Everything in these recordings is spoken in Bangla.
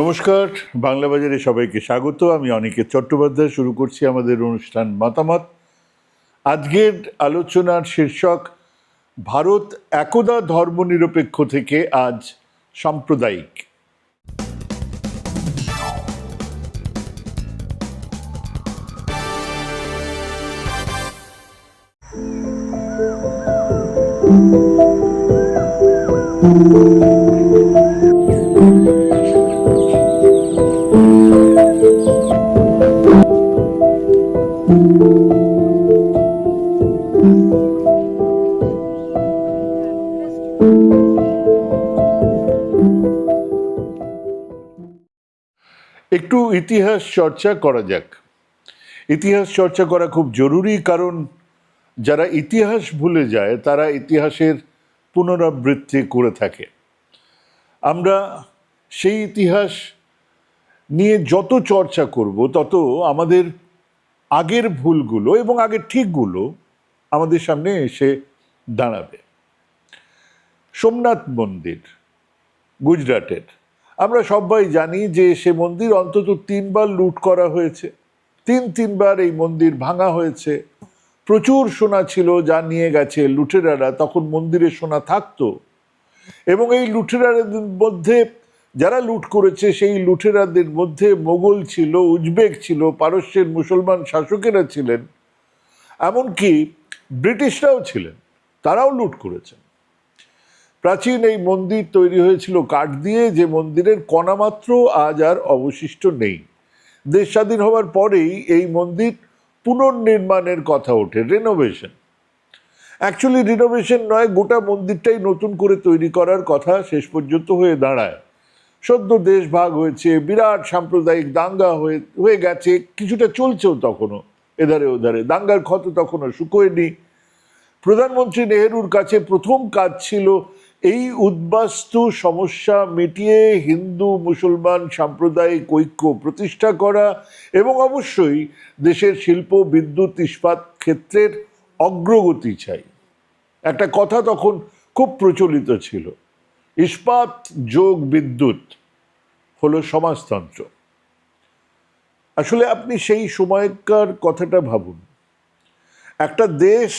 নমস্কার, বাংলা বাজারে সবাইকে স্বাগত। আমি অনিকেত চট্টোপাধ্যায়, শুরু করছি আমাদের অনুষ্ঠান মতামত। আজকের আলোচনার শীর্ষক, ভারত একদা ধর্মনিরপেক্ষ থেকে আজ সাম্প্রদায়িক। একটু ইতিহাস চর্চা করা যাক। ইতিহাস চর্চা করা খুব জরুরি কারণ যারা ইতিহাস ভুলে যায়, তারা ইতিহাসের পুনরাবৃত্তি করে থাকে। আমরা সেই ইতিহাস নিয়ে যত চর্চা করব, তত আমাদের আগের ভুলগুলো এবং আগের ঠিকগুলো আমাদের সামনে এসে দাঁড়াবে। সোমনাথ মন্দির, গুজরাটের। আমরা সবাই জানি যে সে মন্দির অন্তত তিনবার লুট করা হয়েছে। তিন তিনবার এই মন্দির ভাঙা হয়েছে। প্রচুর সোনা ছিল যা নিয়ে গেছে লুটেরারা, তখন মন্দিরে সোনা থাকতো। এবং এই লুটেরাদের মধ্যে যারা লুট করেছে, সেই লুটেরাদের মধ্যে মোগল ছিল, উজবেক ছিল, পারস্যের মুসলমান শাসকেরা ছিলেন। এমনকি ব্রিটিশরাও ছিলেন, তারাও লুট করেছেন। প্রাচীন এই মন্দির তৈরি হয়েছিল কাঠ দিয়ে, যে মন্দিরের কণামাত্র আজ আর অবশিষ্ট নেই। দেশ স্বাধীন হওয়ার পরেই এই মন্দির পুনর্নির্মাণের কথা ওঠে রেনোভেশন অ্যাকচুয়ালি রিনোভেশন নয়, গোটা মন্দিরটাই নতুন করে তৈরি করার কথা শেষ পর্যন্ত হয়ে দাঁড়ায়। সদ্য দেশ ভাগ হয়েছে, বিরাট সাম্প্রদায়িক দাঙ্গা হয়ে হয়ে গেছে, কিছুটা চলছেও তখনও, এধারে ওধারে। দাঙ্গার ক্ষত তখনও শুকোয়নি। প্রধানমন্ত্রী নেহেরুর কাছে প্রথম কাজ ছিল এই উদ্বাস্তু সমস্যা মিটিয়ে হিন্দু, মুসলমান সাম্প্রদায়িক ঐক্য প্রতিষ্ঠা করা এবং অবশ্যই দেশের শিল্প, বিদ্যুৎ, ইস্পাত ক্ষেত্রের অগ্রগতি চাই। একটা কথা তখন খুব প্রচলিত ছিল, ইস্পাত যোগ বিদ্যুৎ হলো সমাজতন্ত্র। আসলে আপনি সেই সময়কার কথাটা ভাবুন, একটা দেশ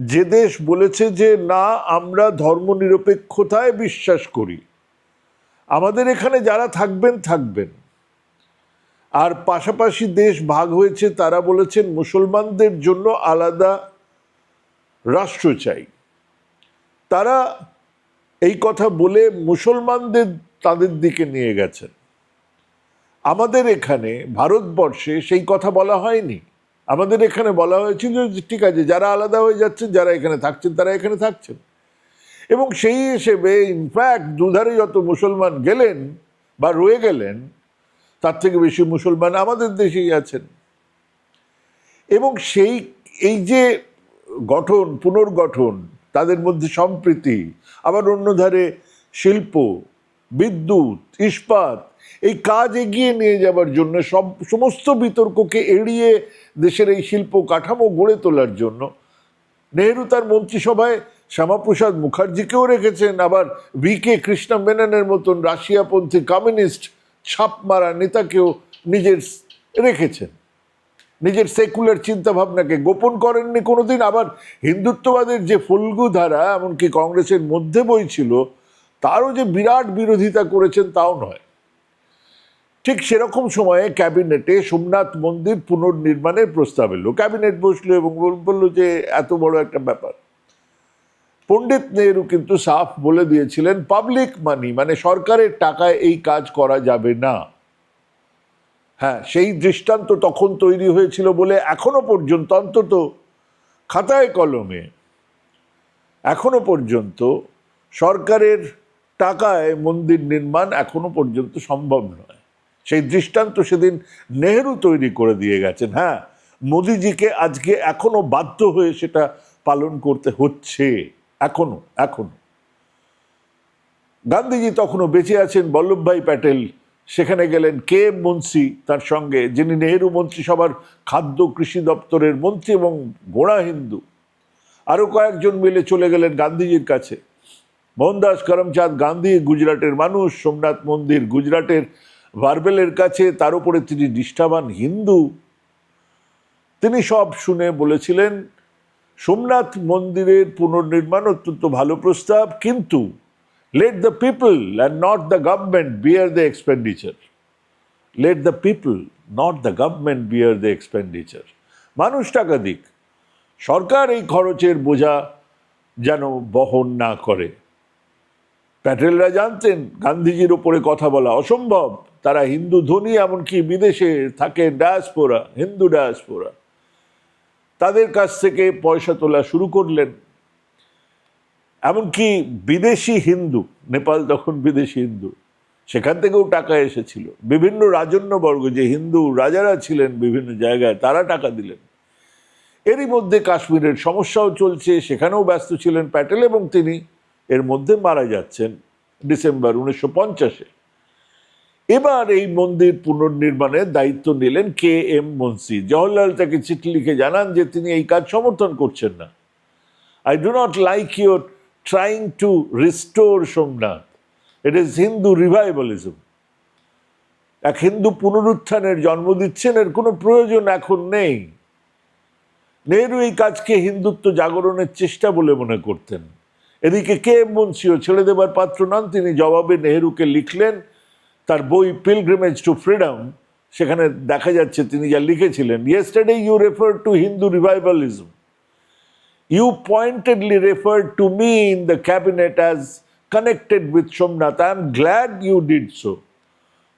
যে দেশ বলেছে যে না, আমরা ধর্মনিরপেক্ষতায় বিশ্বাস করি। আমাদের এখানে যারা থাকবেন থাকবেন। আর পাশাপাশি দেশ ভাগ হয়েছে, তারা বলেছেন মুসলমানদের জন্য আলাদা রাষ্ট্র চাই। তারা এই কথা বলে মুসলমানদের তাদের দিকে নিয়ে গেছেন। আমাদের এখানে, ভারতবর্ষে সেই কথা বলা হয়নি। আমাদের এখানে বলা হয়েছিল যে ঠিক আছে, যারা আলাদা হয়ে যাচ্ছেন, যারা এখানে থাকছেন, তারা এখানে থাকছেন। এবং সেই হিসেবে ইনফ্যাক্ট দুধারে যত মুসলমান গেলেন বা রয়ে গেলেন, তার থেকে বেশি মুসলমান আমাদের দেশেই আছেন। এবং সেই, এই যে গঠন, পুনর্গঠন, তাদের মধ্যে সম্প্রীতি, আবার অন্য ধারে শিল্প, বিদ্যুৎ, ইস্পাত, এই কাজ এগিয়ে নিয়ে যাবার জন্য সব, সমস্ত বিতর্ককে এড়িয়ে দেশের এই শিল্প কাঠামো গড়ে তোলার জন্য। নেহেরু তার মন্ত্রিসভায় শ্যামাপ্রসাদ মুখার্জিকেও রেখেছেন, আবার ভি কে কৃষ্ণ মেননের মতন রাশিয়াপন্থী কমিউনিস্ট ছাপ মারা নেতাকেও নিজের রেখেছেন। নিজের সেকুলার চিন্তাভাবনাকে গোপন করেননি কোনোদিন। আবার হিন্দুত্ববাদের যে ফল্গু ধারা, এমনকি কংগ্রেসের মধ্যে বইছিল তারও যে বিরাট বিরোধিতা করেছেন তাও নয়। ঠিক সেরকম সময়ে ক্যাবিনেটে সোমনাথ মন্দির পুনর্নির্মাণের প্রস্তাব এলো। ক্যাবিনেট বসল এবং বলল যে, এত বড় একটা ব্যাপার। পণ্ডিত নেহরু কিন্তু সাফ বলে দিয়েছিলেন, পাবলিক মানি মানে সরকারের টাকায় এই কাজ করা যাবে না। হ্যাঁ সেই দৃষ্টান্ত তখন তৈরি হয়েছিল বলে এখনও পর্যন্ত, অন্তত খাতায় কলমে, এখনও পর্যন্ত সরকারের টাকায় মন্দির নির্মাণ এখনও পর্যন্ত সম্ভব নয়। সেই দৃষ্টান্ত সেদিন নেহেরু তৈরি করে দিয়ে গেছেন। হ্যাঁ মোদিজিকে আজকে এখনও বাধ্য হয়ে সেটা পালন করতে হচ্ছে, এখনও এখনও। গান্ধীজি তখনও বেঁচে আছেন বল্লভভাই প্যাটেল। সেখানে গেলেন কে এম তার সঙ্গে, যিনি নেহেরু মন্ত্রিসভার খাদ্য কৃষি দপ্তরের মন্ত্রী এবং গোড়া হিন্দু। আরও কয়েকজন মিলে চলে গেলেন গান্ধীজির কাছে। মোহনদাস করমচাঁদ গান্ধী, গুজরাটের মানুষ, সোমনাথ মন্দির, গুজরাটের ভার্বেলের কাছে তার উপরে তিনি নিষ্ঠাবান হিন্দু। তিনি সব শুনে বলেছিলেন, সোমনাথ মন্দিরের পুনর্নির্মাণ অত্যন্ত ভালো প্রস্তাব, কিন্তু let the people and not the government bear the expenditure let the people not the government bear the expenditure মানুষ টাকা দিক, সরকার এই খরচের বোঝা যেন বহন না করে। প্যাটেলরা জানতেন, গান্ধীজির ওপরে কথা বলা অসম্ভব। তারা হিন্দু ধনী, এমনকি বিদেশে থাকে ডায়াসপোরা, হিন্দু ডায়াসপোরা। তাদের কাছ থেকে পয়সা তোলা শুরু করলেন। এমনকি বিদেশি হিন্দু, নেপাল তখন বিদেশি হিন্দু, সেখান থেকেও টাকা এসেছিল। বিভিন্ন রাজন্যবর্গ, যে হিন্দু রাজারা ছিলেন বিভিন্ন জায়গায়, তারা টাকা দিলেন। এরই মধ্যে কাশ্মীরের সমস্যাও চলছে, সেখানেও ব্যস্ত ছিলেন প্যাটেল এবং তিনি। এর মধ্যে মারা যাচ্ছেন ডিসেম্বর উনিশশো পঞ্চাশে। এবার এই মন্দির পুনর্নির্মাণের দায়িত্ব নিলেন কে এম মুন্সি। জওহরলাল তাকে চিঠি লিখে জানান যে তিনি এই কাজ সমর্থন করছেন না। I do not like your trying to restore Somnath. It is Hindu revivalism এক হিন্দু পুনরুত্থানের জন্ম দিচ্ছেন, এর কোনো প্রয়োজন এখন নেই। নেহরু এই কাজকে হিন্দুত্ব জাগরণের চেষ্টা বলে মনে করতেন। এদিকে কে এম মুন্সিও ছেড়ে দেবার পাত্র নন, তিনি জবাবে নেহরুকে লিখলেন তার বই পিলগ্রিমেজ টু ফ্রিডম সেখানে দেখা যাচ্ছে তিনি যা লিখেছিলেন yesterday you refer to Hindu revivalism You pointedly referred to me in the cabinet as connected with Somnath. I am glad you did so,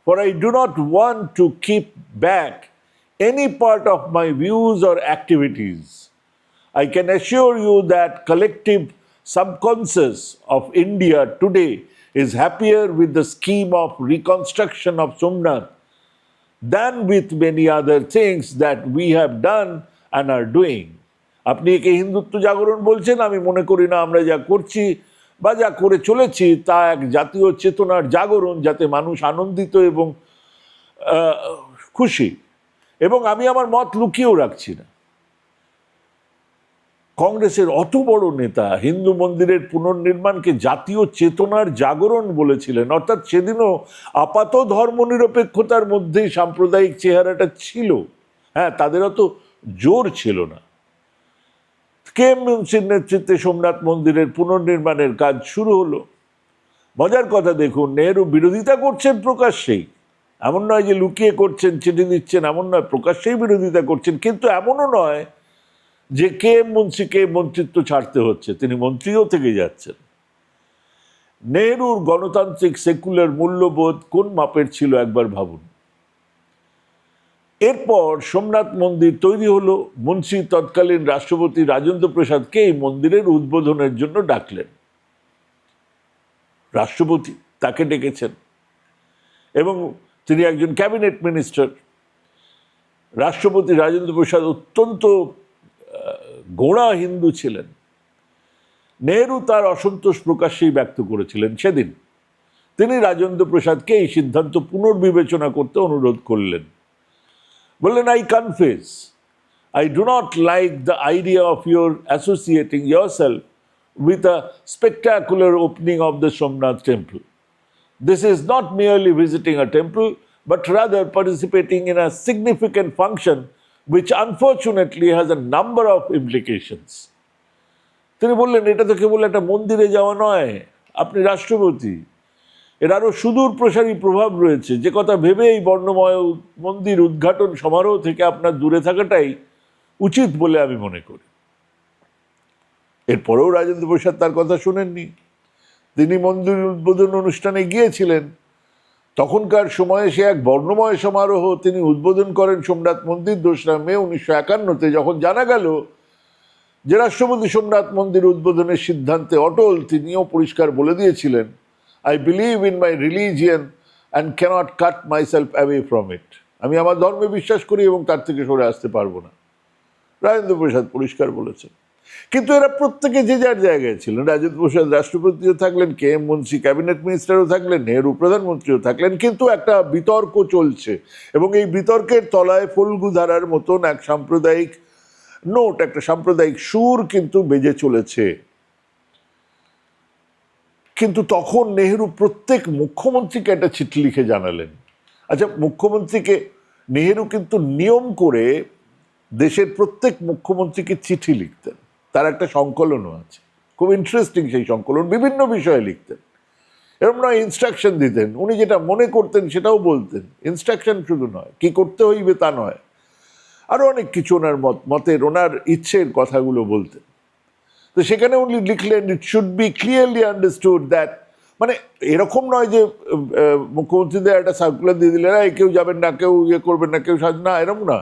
for I do not want to keep back any part of my views or activities. I can assure you that collective subconscious of India today is happier with the scheme of reconstruction of Somnath than with many other things that we have done and are doing. আপনি একে হিন্দুত্ব জাগরণ বলছেন আমি মনে করি না আমরা যা করছি বা যা করে চলেছি তা এক জাতীয় চেতনার জাগরণ যাতে মানুষ আনন্দিত এবং খুশি এবং আমি আমার মত লুকিয়েও রাখছি না কংগ্রেসের অত বড় নেতা হিন্দু মন্দিরের পুনর্নির্মাণকে জাতীয় চেতনার জাগরণ বলেছিলেন, অর্থাৎ সেদিনও আপাত ধর্মনিরপেক্ষতার মধ্যেই সাম্প্রদায়িক চেহারাটা ছিল। হ্যাঁ তাদের অত জোর ছিল না। কে মুন্সির নেতৃত্বে সোমনাথ মন্দিরের পুনর্নির্মাণের কাজ শুরু হলো? মজার কথা দেখুন, নেহরু বিরোধিতা করছেন প্রকাশ্যেই এমন নয় যে লুকিয়ে করছেন, চিঠি দিচ্ছেন, এমন নয়, প্রকাশ্যেই বিরোধিতা করছেন, কিন্তু এমনও নয় যে কে মুন্সিকে মন্ত্রিত্ব ছাড়তে হচ্ছে, তিনি মন্ত্রীও থেকে যাচ্ছেন। নেহরুর গণতান্ত্রিক সেকুলার মূল্যবোধ কোন মাপের ছিল একবার ভাবুন। এরপর সোমনাথ মন্দির তৈরি হলো মুন্সি তৎকালীন রাষ্ট্রপতি রাজেন্দ্র প্রসাদকে এই মন্দিরের উদ্বোধনের জন্য ডাকলেন। রাষ্ট্রপতি তাকে ডেকেছেন এবং তিনি একজন ক্যাবিনেট মিনিস্টার। রাষ্ট্রপতি রাজেন্দ্র প্রসাদ অত্যন্ত গোঁড়া হিন্দু ছিলেন নেহরু তার অসন্তোষ প্রকাশ্যেই ব্যক্ত করেছিলেন সেদিন তিনি রাজেন্দ্র প্রসাদকে এই সিদ্ধান্ত পুনর্বিবেচনা করতে অনুরোধ করলেন বললেন I confess I do not like the idea of your associating yourself with a spectacular opening of the Somnath temple. This is not merely visiting a temple, but rather participating in a significant function which unfortunately has a number of implications. তিনি বললেন, এটা তো কেবল একটা মন্দিরে যাওয়া নয়, আপনি রাষ্ট্রপতি। এর আরও সুদূর প্রসারী প্রভাব রয়েছে। যে কথা ভেবে এই বর্ণময় মন্দির উদ্ঘাটন সমারোহ থেকে আপনার দূরে থাকাটাই উচিত বলে আমি মনে করি। এরপরেও রাজেন্দ্র প্রসাদ তার কথা শুনেননি। তিনি মন্দির উদ্বোধন অনুষ্ঠানে গিয়েছিলেন। তখনকার সময়ে সে এক বর্ণময় সমারোহ তিনি উদ্বোধন করেন সোমনাথ মন্দির, দোসরা মে উনিশশো একান্নতে। যখন জানা গেল যে রাষ্ট্রপতি সোমনাথ মন্দির উদ্বোধনের সিদ্ধান্তে অটল, তিনিও পরিষ্কার বলে দিয়েছিলেন I believe in my religion and cannot cut myself away from it আমি আমার ধর্মে বিশ্বাস করি এবং তার থেকে সরে আসতে পারব না। রাজেন্দ্র প্রসাদ পরিষ্কার বলেছেন। কিন্তু এরা প্রত্যেকে যে যার জায়গায় ছিলেন রাজেন্দ্র প্রসাদ রাষ্ট্রপতিও থাকলেন, কে এম মুন্সি ক্যাবিনেট মিনিস্টারও থাকলেন, নেহরু প্রধানমন্ত্রীও থাকলেন, কিন্তু একটা বিতর্ক চলছে এবং এই বিতর্কের তলায় ফল্গু ধারার মতন এক সাম্প্রদায়িক নোট, একটা সাম্প্রদায়িক সুর কিন্তু বেজে চলেছে। কিন্তু তখন নেহেরু প্রত্যেক মুখ্যমন্ত্রীকে একটা চিঠি লিখে জানালেন। আচ্ছা মুখ্যমন্ত্রীকে, নেহেরু কিন্তু নিয়ম করে দেশের প্রত্যেক মুখ্যমন্ত্রীকে চিঠি লিখতেন। তার একটা সংকলনও আছে। খুব ইন্টারেস্টিং সেই সংকলন। বিভিন্ন বিষয়ে লিখতেন। এরকম নয় ইনস্ট্রাকশন দিতেন। উনি যেটা মনে করতেন সেটাও বলতেন। ইনস্ট্রাকশন শুধু নয়, কি করতে হইবে তা নয়। আরও অনেক কিছু ওনার মত, মতের, ওনার ইচ্ছের কথাগুলো বলতেন। তো সেখানে উনি লিখলেন it should be clearly understood that মানে এরকম নয় যে মুখ্যমন্ত্রীদের একটা সার্কুলার দিয়ে দিলেন কেউ যাবেন না, কেউ ইয়ে করবেন না, কেউ সাজ না, এরকম না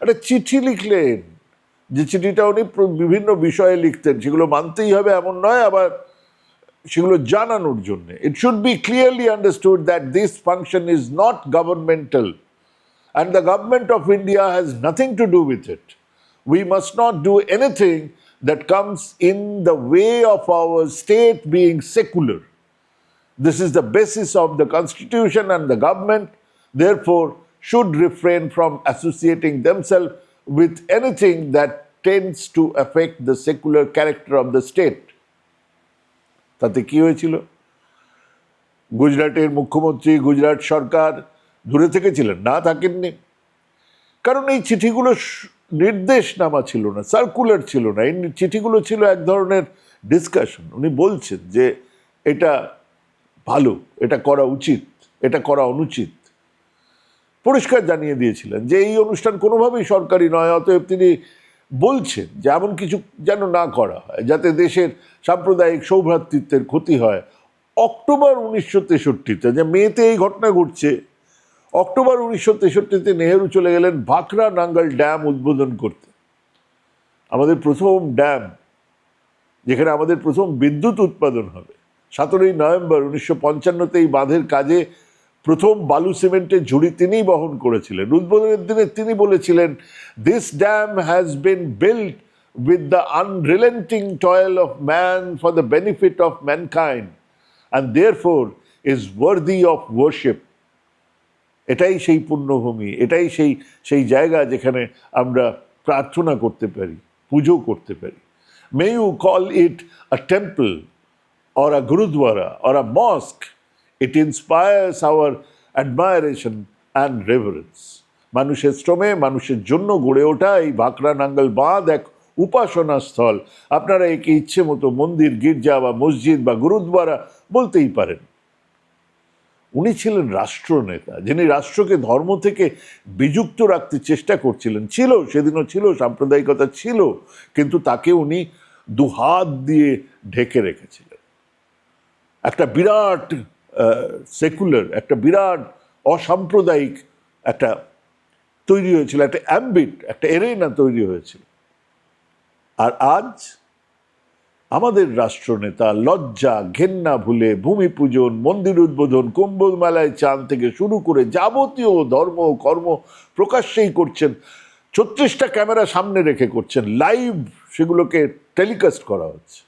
একটা চিঠি লিখলেন যে চিঠিটা উনি প্র- বিভিন্ন বিষয়ে লিখতেন সেগুলো মানতেই হবে এমন নয় আবার সেগুলো জানানোর জন্য it should be clearly understood that this function is not governmental and the government of India has nothing to do with it. We must not do anything that comes in the way of our state being secular. This is the basis of the constitution, and the government, therefore, should refrain from associating themselves with anything that tends to affect the secular character of the state. তাতে কি হয়েছিল? গুজরাটের মুখ্যমন্ত্রী, গুজরাট সরকার দূরে থেকেছিলেন, না থাকেননি। কারণ এই চিঠিগুলো নির্দেশনামা ছিল না সার্কুলার ছিল না। এই চিঠিগুলো ছিল এক ধরনের ডিসকাশন উনি বলছেন যে এটা ভালো, এটা করা উচিত, এটা করা অনুচিত। পরিষ্কার জানিয়ে দিয়েছিলেন যে এই অনুষ্ঠান কোনোভাবেই সরকারি নয়, অতএব তিনি বলছেন যে এমন কিছু যেন না করা হয়, যাতে দেশের সাম্প্রদায়িক সৌভ্রাতৃত্বের ক্ষতি হয়। অক্টোবর উনিশশো তেষট্টিতে যে মেতে এই ঘটনা ঘটছে, অক্টোবর উনিশশো তেষট্টিতে নেহেরু চলে গেলেন ভাকরা নাঙ্গল ড্যাম উদ্বোধন করতে। আমাদের প্রথম ড্যাম, যেখানে আমাদের প্রথম বিদ্যুৎ উৎপাদন হবে, সতেরোই নভেম্বর উনিশশো পঞ্চান্নতে এই বাঁধের কাজে প্রথম বালু সিমেন্টের ঝুড়ি তিনিই বহন করেছিলেন। উদ্বোধনের দিনে তিনি বলেছিলেন this dam has been with the unrelenting toil of man for the benefit of mankind and therefore is worthy of worship এটাই সেই পুণ্যভূমি এটাই সেই সেই জায়গা যেখানে আমরা প্রার্থনা করতে পারি পুজো করতে পারি। May you call it a temple or a gurudwara or a mosque, it inspires our admiration and reverence. মানুষের শ্রমে, মানুষের জন্য গড়ে ওঠা এই বাঁকড়া নাঙ্গল বাঁধ এক উপাসনা স্থল আপনারা একে ইচ্ছে মতো মন্দির, গির্জা বা মসজিদ বা গুরুদ্বারা বলতেই পারেন। উনি ছিলেন রাষ্ট্রনেতা, যিনি রাষ্ট্রকে ধর্ম থেকে বিযুক্ত রাখতে চেষ্টা করছিলেন। ছিল, সেদিনও ছিল, সাম্প্রদায়িকতা ছিল, কিন্তু তাকে উনি দুহাত দিয়ে ঢেকে রেখেছিলেন। একটা বিরাট সেকুলার একটা বিরাট অসাম্প্রদায়িক একটা তৈরি হয়েছিল, একটা অ্যাম্বিট একটা এরেনা তৈরি হয়েছিল। আর আজ আমাদের রাষ্ট্রনেতা লজ্জা, ঘেন্না ভুলে ভূমি পূজন, মন্দির উদ্বোধন কম্বল মেলায় চান থেকে শুরু করে যাবতীয় ধর্ম কর্ম প্রকাশ্যেই করছেন, ছত্রিশটা ক্যামেরা সামনে রেখে করছেন লাইভ সেগুলোকে টেলিকাস্ট করা হচ্ছে।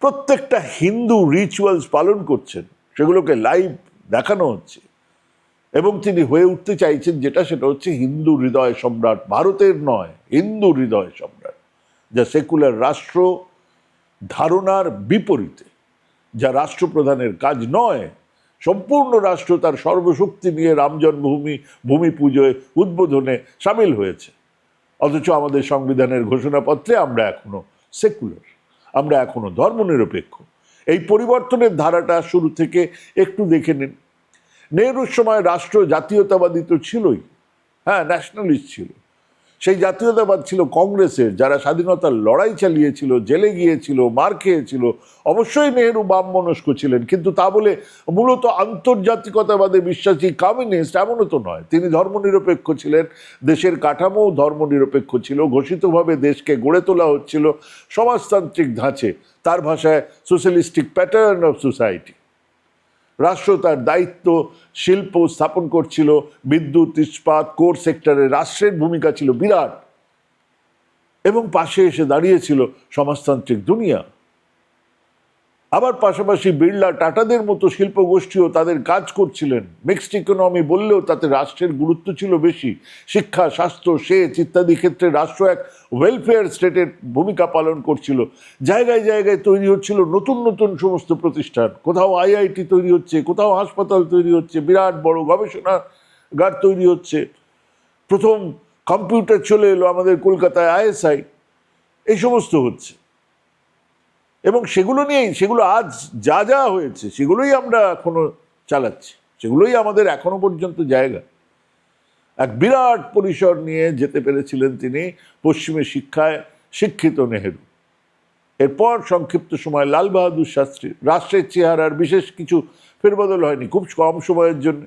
প্রত্যেকটা হিন্দু রিচুয়ালস পালন করছেন, সেগুলোকে লাইভ দেখানো হচ্ছে। এবং তিনি হয়ে উঠতে চাইছেন যেটা, সেটা হচ্ছে হিন্দু হৃদয় সম্রাট ভারতের নয়, হিন্দু হৃদয় সম্রাট, যা সেকুলার রাষ্ট্র ধারণার বিপরীতে, যা রাষ্ট্রপ্রধানের কাজ নয়, সম্পূর্ণ রাষ্ট্র তার সর্বশক্তি নিয়ে রাম জন্মভূমি, ভূমি পুজোয় উদ্বোধনে সামিল হয়েছে। অথচ আমাদের সংবিধানের ঘোষণাপত্রে আমরা এখনও সেকুলার আমরা এখনও ধর্মনিরপেক্ষ। এই পরিবর্তনের ধারাটা শুরু থেকে একটু দেখে নিন। নেহরুর সময় রাষ্ট্র জাতীয়তাবাদী তো ছিলই। হ্যাঁ ন্যাশনালিস্ট ছিল। সেই জাতীয়তাবাদ ছিল কংগ্রেসের, যারা স্বাধীনতার লড়াই চালিয়েছিল, জেলে গিয়েছিল, মার খেয়েছিল, অবশ্যই নেহেরু বাম মনস্ক ছিলেন, কিন্তু তা বলে মূলত আন্তর্জাতিকতাবাদে বিশ্বাসী কমিউনিস্ট এমনও তো নয়। তিনি ধর্মনিরপেক্ষ ছিলেন, দেশের কাঠামোও ধর্মনিরপেক্ষ ছিল, ঘোষিতভাবে দেশকে গড়ে তোলা হচ্ছিল সমাজতান্ত্রিক ধাঁচে, তার ভাষায় সোশ্যালিস্টিক প্যাটার্ন অফ সোসাইটি রাষ্ট্র তার দায়িত্ব, শিল্প স্থাপন করছিল, বিদ্যুৎ, ইস্পাত, কোর সেক্টরে রাষ্ট্রের ভূমিকা ছিল বিরাট। এবং পাশে এসে দাঁড়িয়েছিল সমাজতান্ত্রিক দুনিয়া। আবার পাশাপাশি বিড়লা টাটাদের মতো শিল্প গোষ্ঠীও তাদের কাজ করছিলেন। মিক্সড ইকোনমি বললেও তাতে রাষ্ট্রের গুরুত্ব ছিল বেশি। শিক্ষা, স্বাস্থ্য, সেচ ইত্যাদি ক্ষেত্রে রাষ্ট্র এক ওয়েলফেয়ার স্টেটের ভূমিকা পালন করছিল। জায়গায় জায়গায় তৈরি হচ্ছিল নতুন নতুন সমস্ত প্রতিষ্ঠান। কোথাও আইআইটি তৈরি হচ্ছে, কোথাও হাসপাতাল তৈরি হচ্ছে, বিরাট বড় গবেষণাগার তৈরি হচ্ছে। প্রথম কম্পিউটার চলে এলো আমাদের কলকাতায়, আইএসআই। এই সমস্ত হচ্ছে। এবং সেগুলো নিয়েই, সেগুলো আজ যা যা হয়েছে, সেগুলোই আমরা এখনও চালাচ্ছি। সেগুলোই আমাদের এখনও পর্যন্ত জায়গা। এক বিরাট পরিসর নিয়ে যেতে পেরেছিলেন তিনি পশ্চিমের শিক্ষায় শিক্ষিত নেহেরু। এরপর সংক্ষিপ্ত সময় লাল বাহাদুর শাস্ত্রী, রাষ্ট্রের চেহারার বিশেষ কিছু ফেরবদল হয়নি, খুব কম সময়ের জন্য।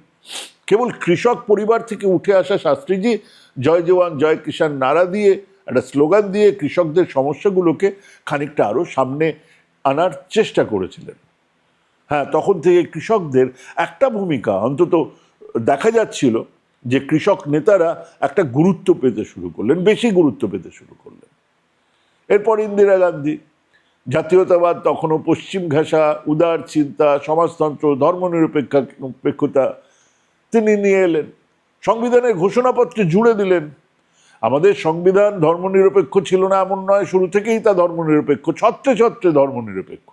কেবল কৃষক পরিবার থেকে উঠে আসা শাস্ত্রীজি, জয় জওয়ান, জয় কিষাণ নারা দিয়ে একটা স্লোগান দিয়ে কৃষকদের সমস্যাগুলোকে খানিকটা আরও সামনে আনার চেষ্টা করেছিলেন। হ্যাঁ তখন থেকে কৃষকদের একটা ভূমিকা অন্তত দেখা যাচ্ছিল যে কৃষক নেতারা একটা গুরুত্ব পেতে শুরু করলেন, বেশি গুরুত্ব পেতে শুরু করলেন। এরপর ইন্দিরা গান্ধী, জাতীয়তাবাদ, তখনও পশ্চিম ঘেঁষা উদার চিন্তা, সমাজতন্ত্র ধর্মনিরপেক্ষতা তিনি নিয়ে এলেন। সংবিধানের ঘোষণাপত্রে জুড়ে দিলেন আমাদের সংবিধান ধর্মনিরপেক্ষ ছিল না এমন নয়, শুরু থেকেই তা ধর্মনিরপেক্ষ, ছত্রে ছত্রে ধর্মনিরপেক্ষ।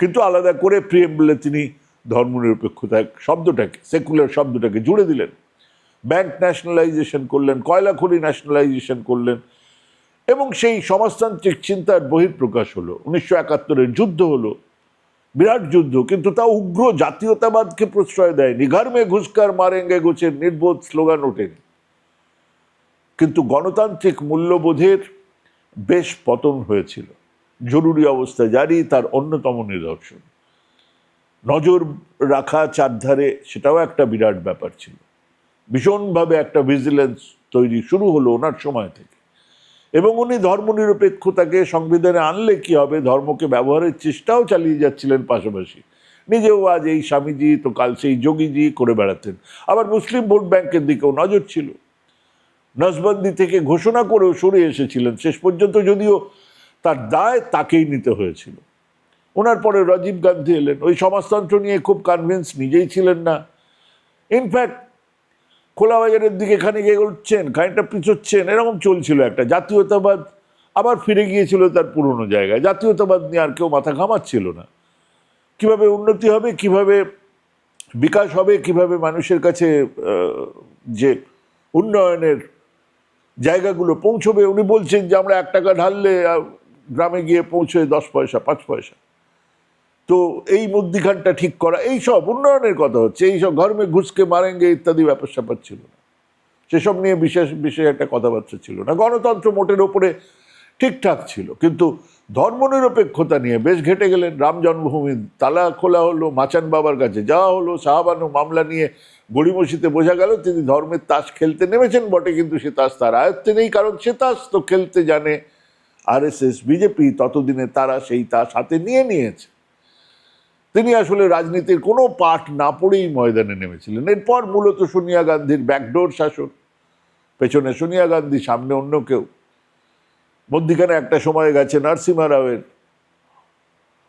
কিন্তু আলাদা করে প্রিয়েম্বলে তিনি ধর্মনিরপেক্ষতা, শব্দটাকে সেকুলার শব্দটাকে জুড়ে দিলেন। ব্যাংক ন্যাশনালাইজেশন করলেন, কয়লা খনি ন্যাশনালাইজেশন করলেন এবং সেই সমাজতান্ত্রিক চিন্তার বহিঃপ্রকাশ হলো। উনিশশো একাত্তরের যুদ্ধ হলো, বিরাট যুদ্ধ, কিন্তু তা উগ্র জাতীয়তাবাদকে প্রশ্রয় দেয়নি। ঘর মে ঘুষকার মারেঙ্গে গোছের নির্বোধ স্লোগান ওঠেনি। কিন্তু গণতান্ত্রিক মূল্যবোধের বেশ পতন হয়েছিল। জরুরি অবস্থা জারি, তার অন্যতম নিদর্শন। নজর রাখা চারধারে সেটাও একটা বিরাট ব্যাপার ছিল। ভীষণভাবে একটা ভিজিলেন্স তৈরি শুরু হলো ওনার সময় থেকে। এবং উনি ধর্মনিরপেক্ষতাকে সংবিধানে আনলে কি হবে, ধর্মকে ব্যবহারের চেষ্টাও চালিয়ে যাচ্ছিলেন পাশাপাশি। নিজেও আজ এই স্বামীজি, তো কাল সেই যোগীজি করে বেড়াতেন। আবার মুসলিম ভোট ব্যাংকের দিকেও নজর ছিল। নসবন্দি থেকে ঘোষণা করেও সরে এসেছিলেন। শেষ পর্যন্ত যদিও তার দায় তাকেই নিতে হয়েছিল। ওনার পরে রাজীব গান্ধী এলেন। ওই সমাজতন্ত্র নিয়ে খুব কনভিন্স নিজেই ছিলেন না। ইনফ্যাক্ট খোলা বাজারের দিকে খানিক এগোচ্ছেন, খানিকটা পিছোচ্ছেন, এরকম চলছিল একটা। জাতীয়তাবাদ আবার ফিরে গিয়েছিল তার পুরনো জায়গায়। জাতীয়তাবাদ নিয়ে আর কেউ মাথা ঘামাচ্ছিল না। কীভাবে উন্নতি হবে, কীভাবে বিকাশ হবে, কীভাবে মানুষের কাছে যে উন্নয়নের জায়গাগুলো পৌঁছবে। উনি বলছেন যে, আমরা এক টাকা ঢাললে গ্রামে গিয়ে পৌঁছবে দশ পয়সা, পাঁচ পয়সা। তো এই মধ্যিখানটা ঠিক করা, এই সব উন্নয়নের কথা হচ্ছে। এই সব ঘরমে ঘুষকে মারেঙ্গে ইত্যাদি ব্যাপার স্যাপার ছিল না। সেসব নিয়ে বিশেষ বিশেষ একটা কথাবার্তা ছিল না। গণতন্ত্র মোটের ওপরে ঠিকঠাক ছিল। কিন্তু ধর্মনিরপেক্ষতা নিয়ে বেশ ঘেটে গেলেন রাম জন্মভূমি তালা খোলা হলো, মাচান বাবার কাছে যাওয়া হলো, শাহবানু মামলা নিয়ে গড়িমসিতে বোঝা গেল তিনি ধর্মের তাস খেলতে নেমেছেন বটে, কিন্তু সে তাস তার আয়ত্তে নেই, কারণ সে তাস তো খেলতে জানে। আরএসএস, বিজেপি ততদিনে তারা সেই তাস হাতে নিয়ে নিয়েছে। তিনি আসলে রাজনীতির কোনো পাঠ না পড়েই ময়দানে নেমেছিলেন। এরপর মূলত সোনিয়া গান্ধীর ব্যাকডোর শাসন, পেছনে সোনিয়া গান্ধী, সামনে অন্য কেউ। মধ্যিখানে একটা সময় গেছে নরসিমা রাওয়ের।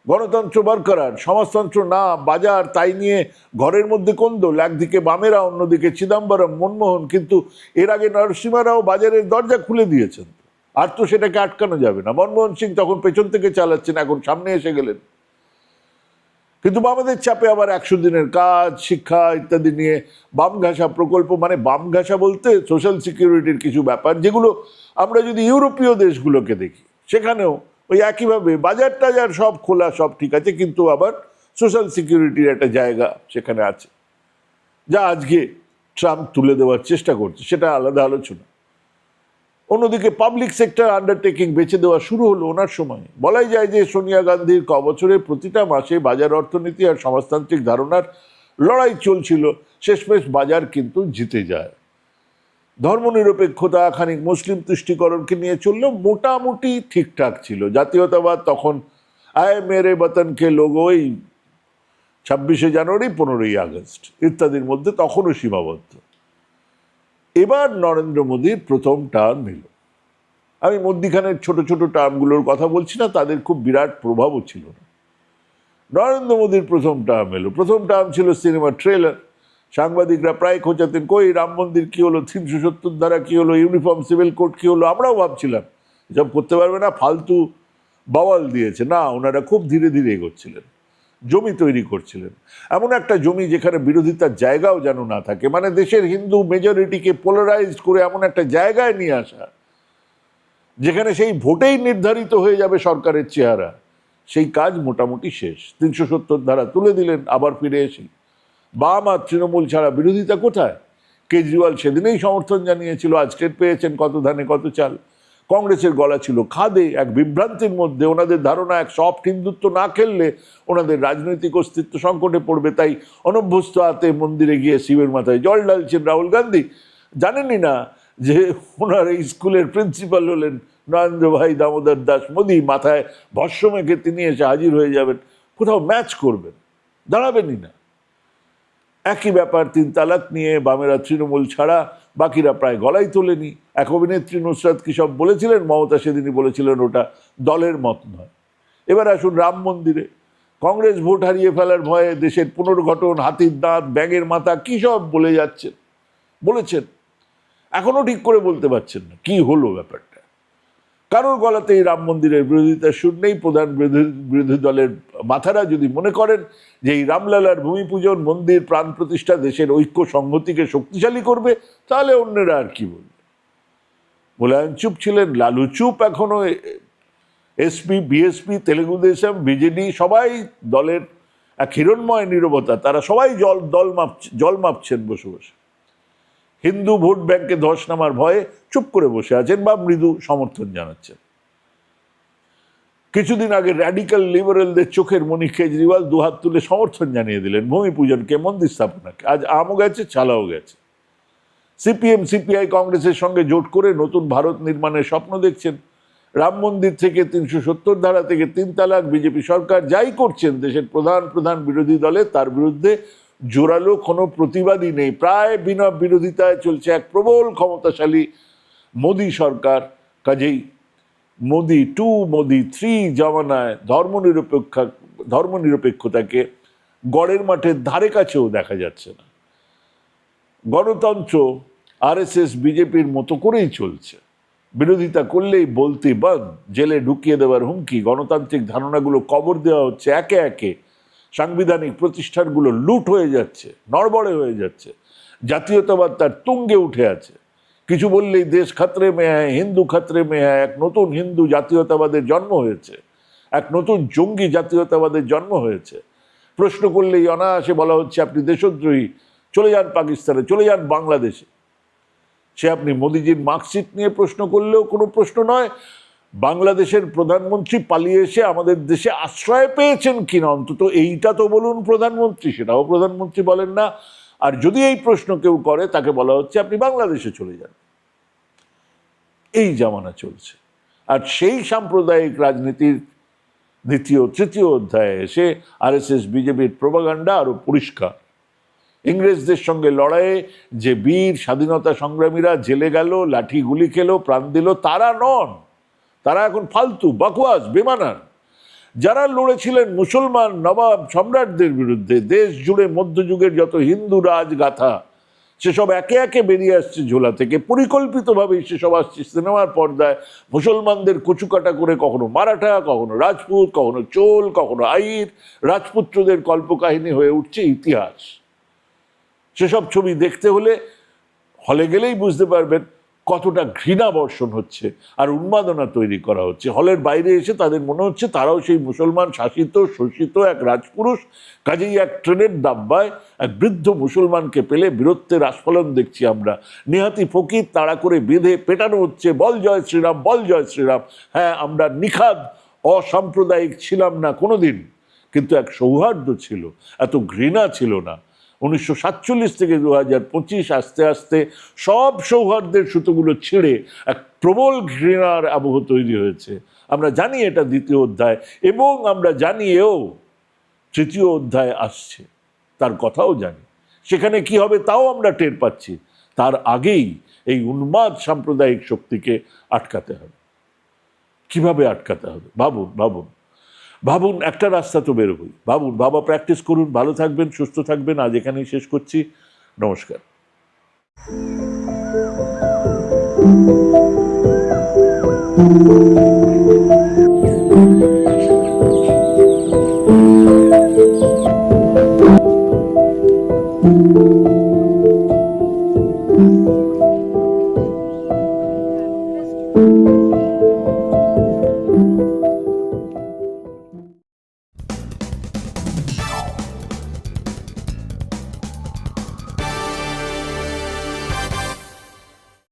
গণতন্ত্র বরকরার, সমাজতন্ত্র না, বাজার তাই নিয়ে ঘরের মধ্যে কোন্দল, একদিকে বামেরা, অন্যদিকে চিদম্বরম, মনমোহন, কিন্তু এর আগে নরসিমা রাও বাজারের দরজা খুলে দিয়েছেন। আর তো সেটাকে আটকানো যাবে না। মনমোহন সিং তখন পেছন থেকে চালাচ্ছেন, এখন সামনে এসে গেলেন। কিন্তু বামেদের চাপে আবার একশো দিনের কাজ, শিক্ষা ইত্যাদি নিয়ে বাম ঘাসা প্রকল্প মানে বাম ঘাসা বলতে সোশ্যাল সিকিউরিটির কিছু ব্যাপার, যেগুলো আমরা যদি ইউরোপীয় দেশগুলোকে দেখি, সেখানেও ওই একইভাবে বাজার টাজার সব খোলা, সব ঠিক আছে, কিন্তু আবার সোশ্যাল সিকিউরিটির একটা জায়গা সেখানে আছে, যা আজকে ট্রাম্প তুলে দেওয়ার চেষ্টা করছে, সেটা আলাদা আলোচনা। অন্যদিকে পাবলিক সেক্টর আন্ডারটেকিং বেছে দেওয়া শুরু হলো ওনার সময়। বলাই যায় যে সোনিয়া গান্ধীর ক বছরে প্রতিটা মাসে বাজার অর্থনীতি আর সমাজতান্ত্রিক ধারণার লড়াই চলছিল, শেষমেশ বাজার কিন্তু জিতে যায়। ধর্মনিরপেক্ষতা, খানিক মুসলিম তুষ্টিকরণকে নিয়ে চললেও মোটামুটি ঠিকঠাক ছিল। জাতীয়তাবাদ তখন আয় মেরে বতনকে লোগোই ছাব্বিশে জানুয়ারি, পনেরোই আগস্ট ইত্যাদির মধ্যে তখনও সীমাবদ্ধ। এবার নরেন্দ্র মোদীর প্রথম টার্ম এলো। আমি মধ্যিখানের ছোট ছোট টার্মগুলোর কথা বলছি না, তাদের খুব বিরাট প্রভাবও ছিল না। নরেন্দ্র মোদীর প্রথম টার্ম এলো। প্রথম টার্ম ছিল সিনেমা, ট্রেলার। সাংবাদিকরা প্রায় খোঁচাতেন কই রাম মন্দির কী হলো তিনশো সত্তর ধারা কী হলো, ইউনিফর্ম সিভিল কোড কী হলো, আমরাও ভাবছিলাম, এসব করতে পারবে না, ফালতু বাওয়াল দিয়েছে। না, ওনারা খুব ধীরে ধীরে এগোচ্ছিলেন, জমি তৈরি করছিলেন। এমন একটা জমি যেখানে বিরোধিতার জায়গাও যেন না থাকে মানে দেশের হিন্দু মেজরিটিকে পোলারাইজড করে এমন একটা জায়গায় নিয়ে আসা, যেখানে সেই ভোটেই নির্ধারিত হয়ে যাবে সরকারের চেহারা, সেই কাজ মোটামুটি শেষ। তিনশো সত্তর ধারা তুলে দিলেন, আবার ফিরে এসে বাম আর তৃণমূল ছাড়া বিরোধিতা কোথায়? কেজরিওয়াল সেদিনেই সমর্থন জানিয়েছিল, আজ টের পেয়েছেন কত ধানে কত চাল। কংগ্রেসের গলা ছিল খাদে, এক বিভ্রান্তির মধ্যে ওনাদের ধারণা, এক সফট হিন্দুত্ব না খেললে ওনাদের রাজনৈতিক অস্তিত্ব সংকটে পড়বে। তাই অনভ্যস্ত হাতে মন্দিরে গিয়ে শিবের মাথায় জল ঢালছেন রাহুল গান্ধী। জানেনই না যে ওনার এই স্কুলের প্রিন্সিপাল হলেন নরেন্দ্র ভাই দামোদর দাস মোদী, মাথায় ভস্য মেখে তিনি এসে হাজির হয়ে যাবেন। কোথাও ম্যাচ করবেন, দাঁড়াবেনই না। একই ব্যাপার, তিন তালাক নিয়ে বামেরা তৃণমূল ছাড়া বাকিরা প্রায় গলায় তোলেনি। এক অভিনেত্রী নুসরাত কি সব বলেছিলেন, মমতা সেদিনই বলেছিলেন ওটা দলের মত নয়। এবার আসুন রাম মন্দিরে। কংগ্রেস ভোট হারিয়ে ফেলার ভয়ে দেশের পুনর্গঠন, হাতির দাঁত, ব্যাঙের মাথা, কী সব বলে যাচ্ছেন? বলেছেন। এখনও ঠিক করে বলতে পারছেন না, কী হলো ব্যাপারটা? কারোর গলাতেই রাম মন্দিরের বিরোধিতা সুর নেই, প্রধান বিরোধী দলের মাথারা যদি মনে করেন যে এই রামলালার ভূমি পূজন মন্দির প্রাণ প্রতিষ্ঠা দেশের ঐক্য সংহতিকে শক্তিশালী করবে, তাহলে অন্যরা আর কি বলবে? মুলায়ম চুপ ছিলেন, লালু চুপ এখনও SP, BSP, Telugu Desam, BJD, সবাই দলের এক হিরণময় নীরবতা, তারা সবাই জল, দল মাপছে জল মাপছেন বসে বসে। হিন্দু ভোট ব্যাংকে ধস নামার ভয়ে চুপ করে বসে আছেন বা মৃদু সমর্থন জানাচ্ছেন। কিছুদিন আগে র্যাডিক্যাল লিবারেলদের চোখের মণি কেজরিওয়াল দুহাত তুলে সমর্থন জানিয়ে দিলেন, ভূমি পূজনকে মন্দির স্থাপনাকে আজ আমও গেছে চালাও গেছে। সিপিএম, সিপিআই কংগ্রেসের সঙ্গে জোট করে নতুন ভারত নির্মাণের স্বপ্ন দেখছেন। রাম মন্দির থেকে তিনশো সত্তর ধারা থেকে তিন তালাক বিজেপি সরকার যাই করছেন, দেশের প্রধান প্রধান বিরোধী দলে তার বিরুদ্ধে জোরালো কোনো প্রতিবাদী নেই। প্রায় বিনা বিরোধিতায় চলছে এক প্রবল ক্ষমতাশালী মোদী সরকার। কাজেই মোদি টু, মোদি থ্রি জমানায় ধর্মনিরপেক্ষ, ধর্মনিরপেক্ষতাকে গড়ের মাঠের ধারে কাছেও দেখা যাচ্ছে না। গণতন্ত্র আরএসএস, বিজেপির মতো করেই চলছে। বিরোধিতা করলেই বলতে বন্ধ জেলে ঢুকিয়ে দেওয়ার হুমকি, গণতান্ত্রিক ধারণাগুলো কবর দেওয়া হচ্ছে একে একে। সাংবিধানিক প্রতিষ্ঠানগুলো লুট হয়ে যাচ্ছে, নড়বড়ে হয়ে যাচ্ছে, জাতীয়তাবাদ তার তুঙ্গে উঠে আছে। কিছু বললেই দেশ খাতরে মে হ্যায় হিন্দু খাতরে মে হ্যায় এক নতুন হিন্দু জাতীয়তাবাদের জন্ম হয়েছে, এক নতুন জঙ্গি জাতীয়তাবাদের জন্ম হয়েছে। প্রশ্ন করলেই অনায়াসে বলা হচ্ছে আপনি দেশদ্রোহী, চলে যান পাকিস্তানে, চলে যান বাংলাদেশে। সে আপনি মোদিজির মার্কশিট নিয়ে প্রশ্ন করলেও কোনো প্রশ্ন নয় বাংলাদেশের প্রধানমন্ত্রী পালিয়ে এসে আমাদের দেশে আশ্রয় পেয়েছেন কিনা? অন্তত এইটা তো বলুন প্রধানমন্ত্রী, সেটাও প্রধানমন্ত্রী বলেন না। আর যদি এই প্রশ্ন কেউ করে, তাকে বলা হচ্ছে আপনি বাংলাদেশে চলে যান। এই জামানা চলছে। আর সেই সাম্প্রদায়িক রাজনীতির দ্বিতীয়, তৃতীয় অধ্যায়ে এসে আরএসএস, বিজেপির প্রবাগান্ডা আরও পরিষ্কার। ইংরেজদের সঙ্গে লড়াইয়ে যে বীর স্বাধীনতা সংগ্রামীরা জেলে গেল, লাঠি গুলি খেলো, প্রাণ দিল, তারা নন। তারা এখন ফালতু, বাকওয়াস, বেমানান। যারা লড়েছিলেন মুসলমান, নবাব সম্রাটদের বিরুদ্ধে, দেশ জুড়ে মধ্যযুগের যত হিন্দু রাজ গাথা সেসব একে একে বেরিয়ে আসছে ঝোলা থেকে। পরিকল্পিতভাবেই সেসব আসছে সিনেমার পর্দায়। মুসলমানদের কচুকাটা করে কখনো মারাঠা, কখনো রাজপুত, কখনো চোল, কখনো আইর, রাজপুত্রদের কল্পকাহিনী হয়ে উঠছে ইতিহাস। সেসব ছবি দেখতে হলে হলে গেলেই বুঝতে পারবেন কতটা ঘৃণা বর্ষণ হচ্ছে আর উন্মাদনা তৈরি করা হচ্ছে। হলের বাইরে এসে তাদের মনে হচ্ছে তারাও সেই মুসলমান শাসিত, শোষিত এক রাজপুরুষ, কাজেই এক ট্রেনের দাব্বায় এক বৃদ্ধ মুসলমানকে পেলে বীরত্বের আস্ফলন দেখছি আমরা। নিহাতি ফকির তাড়া করে বেঁধে পেটানো হচ্ছে, বল জয় শ্রীরাম, বল জয় শ্রীরাম। হ্যাঁ আমরা নিখাদ, অসাম্প্রদায়িক ছিলাম না কোনোদিন, কিন্তু এক সৌহার্দ্য ছিল, এত ঘৃণা ছিল না। উনিশশো সাতচল্লিশ থেকে দু হাজার পঁচিশ আস্তে আস্তে সব সৌহার্দ্যের সুতোগুলো ছিঁড়ে এক প্রবল ঘৃণার আবহ তৈরি হয়েছে। আমরা জানি এটা দ্বিতীয় অধ্যায় এবং আমরা জানিয়েও তৃতীয় অধ্যায় আসছে। তার কথাও জানি। সেখানে কি হবে তাও আমরা টের পাচ্ছি। তার আগেই এই উন্মাদ সাম্প্রদায়িক শক্তিকে আটকাতে হবে। কীভাবে আটকাতে হবে? ভাবুন ভাবুন। ভাবুন, একটা রাস্তা তো বেরোবই। ভাবুন, বাবা প্র্যাকটিস করুন, ভালো থাকবেন, সুস্থ থাকবেন, আজ এখানেই শেষ করছি। নমস্কার। Just